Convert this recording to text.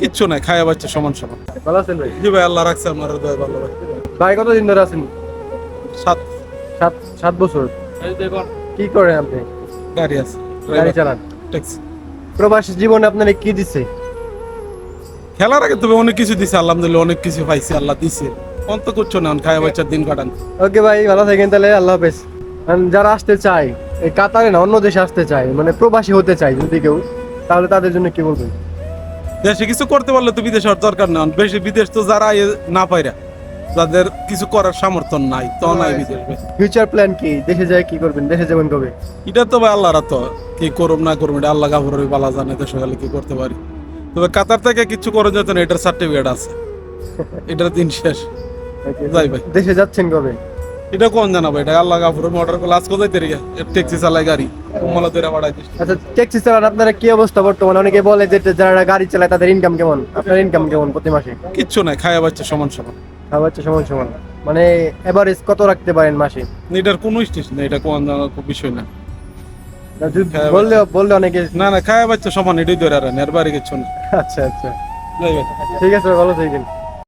কিচ্ছু নাই খায়া বাচ্চা সমান সমান। ভালো আছেন ভাই? জি ভাই আল্লাহ রাখছে আমার দয়া ভালো ভাই ভাই কতদিন ধরে আছেন? সাত। সাত সাত বছর। কি করেন আপনি? গাড়ি আছে গাড়ি চালান। ট্যাক্সি। প্রবাসী জীবনে আপনার কি দিছে? খেলার আগে তবে অনেক কিছু দিছে আলহামদুলিল্লাহ অনেক কিছু পাইছে আল্লাহ দিছে। অন্ত করছ না খায়া বাচ্চার দিন কাটান। ওকে ভাই ভালো থাকেন তাহলে আল্লাহ হাফেজ। যারা আসতে চায় এই কাতারে না অন্য দেশে আসতে চায় মানে প্রবাসী হতে চায় যদি কেউ তাহলে তাদের জন্য কি বলবেন? দেশে কিছু করতে পারলে তো বিদেশ আর দরকার না। বেশি বিদেশ তো যারা না পাইরা যাদের কিছু করার সামর্থ্য নাই তো নাই বিদেশ। ফিউচার প্ল্যান কি? দেশে যায় কি করবেন? দেশে যাবেন কবে? এটা তো ভাই আল্লাহর তো কি করুম না করব এটা আল্লাহ গাফরের বালা জানে দেশে গেলে কি করতে পারি। তবে কাতার থেকে কিছু করা যেত না এটার সার্টিফিকেট আছে। এটার দিন শেষ। যাই ভাই। দেশে যাচ্ছেন কবে? এটা কোন জানাব এটা আল্লাহ গাফরের মোটর ক্লাস কোথায় তেরে ট্যাক্সি চালায় গাড়ি কমলা বাড়াই দিস আচ্ছা ট্যাক্সি চালান আপনারা কি অবস্থা বর্তমানে? অনেকে বলে যে যারা গাড়ি চালায় তাদের ইনকাম কেমন? আপনার ইনকাম কেমন প্রতি মাসে? কিচ্ছু নাই খায়া বাচ্চা সমান সমান। খাবার হচ্ছে সমান সমান। মানে এভারেজ কত রাখতে পারেন মাসে? এটার কোনো স্টেজ নেই এটা কোন জানার কোনো বিষয় না বললে বললে অনেকে না না খায়া বাচ্চা সমান এটাই ধরে আর বাইরে কিচ্ছু না আচ্ছা আচ্ছা। ঠিক আছে ভালো থাকেন